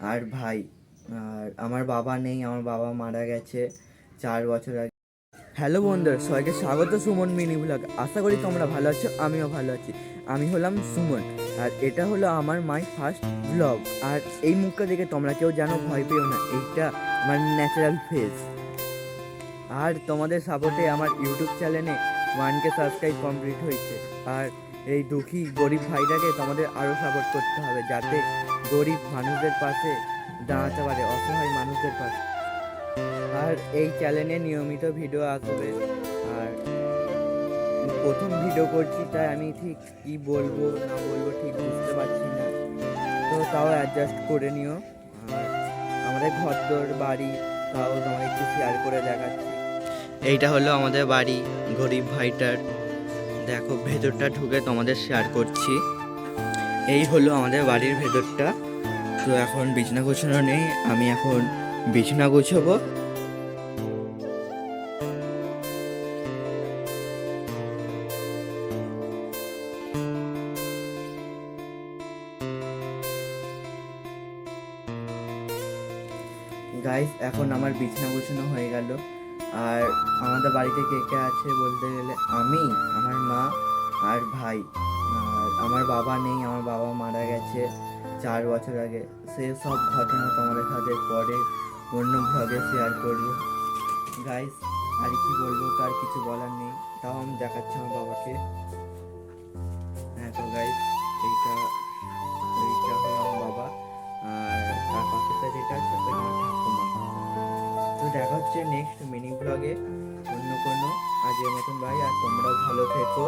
আর ভাই, আর আমার বাবা নেই, আমার বাবা মারা গেছে চার বছর আগে। হ্যালো বন্ধুরা, সবাইকে স্বাগত সুমন মিনি ব্লগ আশা করি তোমরা ভালো আছো, আমিও ভালো আছি। আমি হলাম সুমন, আর এটা হলো আমার মাই ফার্স্ট ব্লগ আর এই মুখটা দেখে তোমরা কেউ জানো ভয় পেও না, এইটা আমার ন্যাচারাল ফেস আর তোমাদের সাপোর্টে আমার ইউটিউব চ্যানেলে ওয়ানকে সাবস্ক্রাইব কমপ্লিট হয়েছে। আর এই দুঃখী গরিব ভাইটাকে তোমাদের আরও সাপোর্ট করতে হবে যাতে গরিব মানুষদের পাশে দাঁড়াতে পারে, অসহায় মানুষদের পাশে। আর এই চ্যানেলে নিয়মিত ভিডিও আসবে। আর প্রথম ভিডিও করছি, তাই আমি ঠিক কি বলব, না বলব ঠিক বুঝতে পারছি না। তো তাও অ্যাডজাস্ট করে নিও। আর আমাদের ঘরদোর, বাড়ি, তাও তোমার একটু শেয়ার করে দেখাচ্ছি। এইটা হলো আমাদের বাড়ি, গরিব ভাইটার দেখো, ভেতরটা ঢুকে তোমাদের শেয়ার করছি। এই হলো আমাদের বাড়ির ভেতরটা। তো এখন বিছনা গোছানো নেই, আমি এখন বিছনা গোছাবো। গাইস এখন আমার বিছানা গোছানো হয়ে গেল। আর আমাদের বাড়িতে কে কে আছে বলতে গেলে আমি আর ভাই, আর আমার বাবা নেই, আমার বাবা মারা গেছে চার বছর আগে। সে সব ঘটনা তোমাদের সাথে পরে অন্য ভ্লগে শেয়ার করব। গাইস আর কি বলব, তার কিছু বলার নেই। তাও আমি দেখাচ্ছি আমার বাবাকে। হ্যাঁ তো গাইস এইটা এইটা হলো আমার বাবা। আর তার পাশেটা যেটা তো দেখা হচ্ছে নেক্সট মিনি ব্লগে অন্য কোনো। আজের মতন ভাই, আর তোমরাও ভালো থেকো।